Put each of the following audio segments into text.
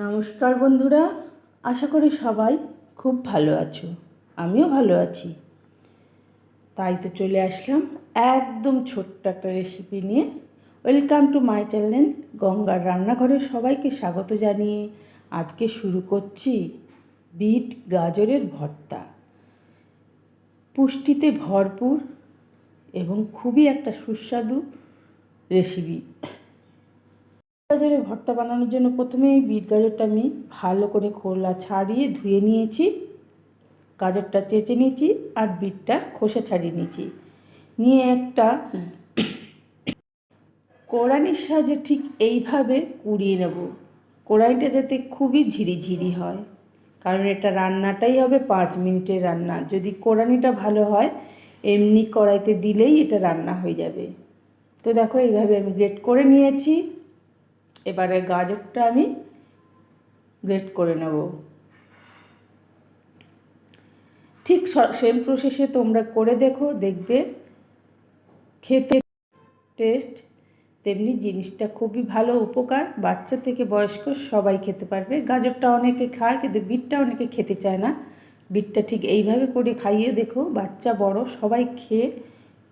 নমস্কার বন্ধুরা, আশা করি সবাই খুব ভালো আছো। আমিও ভালো আছি। তাই তো চলে আসলাম একদম ছোট্ট একটা রেসিপি নিয়ে। ওয়েলকাম টু মাই চ্যানেল গঙ্গার রান্নাঘরে সবাইকে স্বাগত জানিয়ে আজকে শুরু করছি বিট গাজরের ভর্তা। পুষ্টিতে ভরপুর এবং খুবই একটা সুস্বাদু রেসিপি গাজরের ভর্তা বানানোর জন্য প্রথমেই বিট গাজরটা আমি ভালো করে খোলা ছাড়িয়ে ধুয়ে নিয়েছি। গাজরটা চেঁচে নিয়েছি আর বিটটা খোসা ছাড়িয়ে নিয়েছি। নিয়ে একটা কোরানির সাহায্যে ঠিক এইভাবে কুড়িয়ে নেব। কোরানিটা যাতে খুবই ঝিরিঝিরি হয়, কারণ এটা রান্নাটাই হবে পাঁচ মিনিটের রান্না। যদি কোরানিটা ভালো হয়, এমনি কড়াইতে দিলেই এটা রান্না হয়ে যাবে। তো দেখো এইভাবে আমি গ্রেট করে নিয়েছি। এবারে গাজরটা আমি গ্রেট করে নেব। ঠিক সেম প্রসেসে তোমরা করে দেখো, দেখবে খেতে টেস্ট তেমনি জিনিসটা খুবই ভালো উপকার। বাচ্চা থেকে বয়স্ক সবাই খেতে পারবে। গাজরটা অনেকে খায় কিন্তু বিটটা অনেকে খেতে চায় না। বিটটা ঠিক এইভাবে করে খাইয়ে দেখো, বাচ্চা বড় সবাই খেয়ে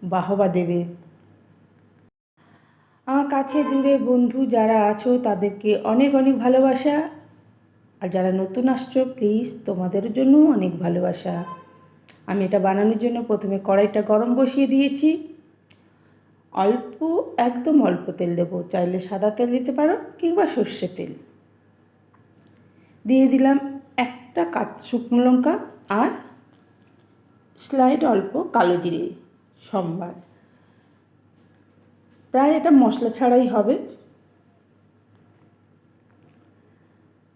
বাহবা দেবে। কাছে দূরে বন্ধু যারা আছো, তাদেরকে অনেক অনেক ভালোবাসা। আর যারা নতুন আসছো প্লিজ তোমাদের জন্য অনেক ভালোবাসা। আমি এটা বানানোর জন্য প্রথমে কড়াইটা গরম বসিয়ে দিয়েছি। অল্প, একদম অল্প তেল দেবো। চাইলে সাদা তেল দিতে পারো কিংবা সর্ষে তেল। দিয়ে দিলাম একটা কাঁচ শুকনো লঙ্কা আর স্লাইড অল্প কালো জিরে, সম্বার। প্রায় এটা মশলা ছাড়াই হবে।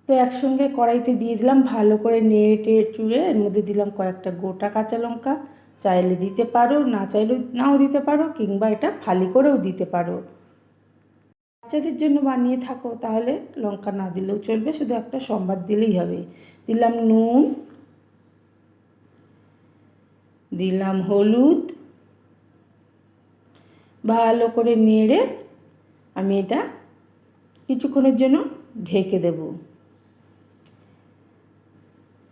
তো একসঙ্গে কড়াইতে দিয়ে দিলাম, ভালো করে নেড়ে টেড়ে চুড়ে, এর মধ্যে দিলাম কয়েকটা গোটা কাঁচা লঙ্কা। চাইলে দিতে পারো, না চাইলেও, নাও দিতে পারো, কিংবা এটা ফালি করেও দিতে পারো। বাচ্চাদের জন্য বানিয়ে থাকো, তাহলে লঙ্কা না দিলেও চলবে, শুধু একটা সম্বাদ দিলেই হবে। দিলাম নুন, দিলাম হলুদ ভালো করে নেড়ে আমি এটা কিছুক্ষণের জন্য ঢেকে দেব।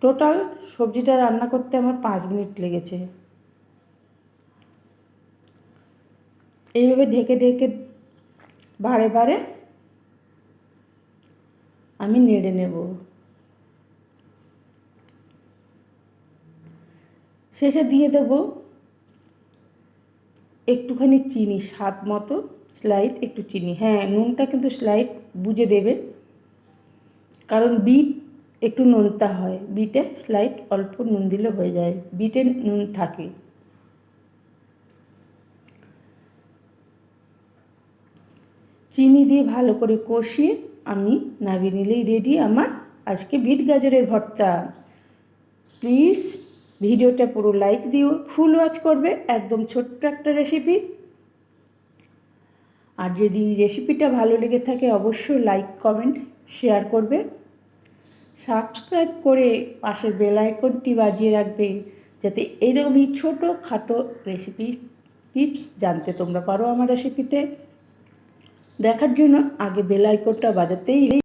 টোটাল সবজিটা রান্না করতে আমার পাঁচ মিনিট লেগেছে। এইভাবে ঢেকে ঢেকে বারে বারে আমি নেড়ে নেব। শেষে দিয়ে দেবো একটুখানি চিনি, স্বাদ মতো স্লাইড একটু চিনি। হ্যাঁ নুনটা কিন্তু স্লাইড বুঝে দেবে। কারণ বিট একটু নোনতা হয়। বিটে স্লাইড অল্প নুন দিলে হয়ে যায়। বিটে নুন থাকে। চিনি দিয়ে ভালো করে কষিয়ে আমি নামিয়ে নিলেই রেডি আমার আজকে বিট গাজরের ভর্তা। প্লিজ ভিডিওটা পুরো লাইক দিও ফুল ওয়াচ করবে, একদম ছোট্ট একটা রেসিপি আর যদি রেসিপিটা ভালো লেগে থাকে, অবশ্যই লাইক কমেন্ট শেয়ার করবে। সাবস্ক্রাইব করে পাশের বেল আইকনটি বাজিয়ে রাখবে, যাতে এরকমই ছোটো খাটো রেসিপি টিপস জানতে তোমরা পারো আমার রেসিপিতে দেখার জন্য আগে বেল আইকনটা বাজাতেই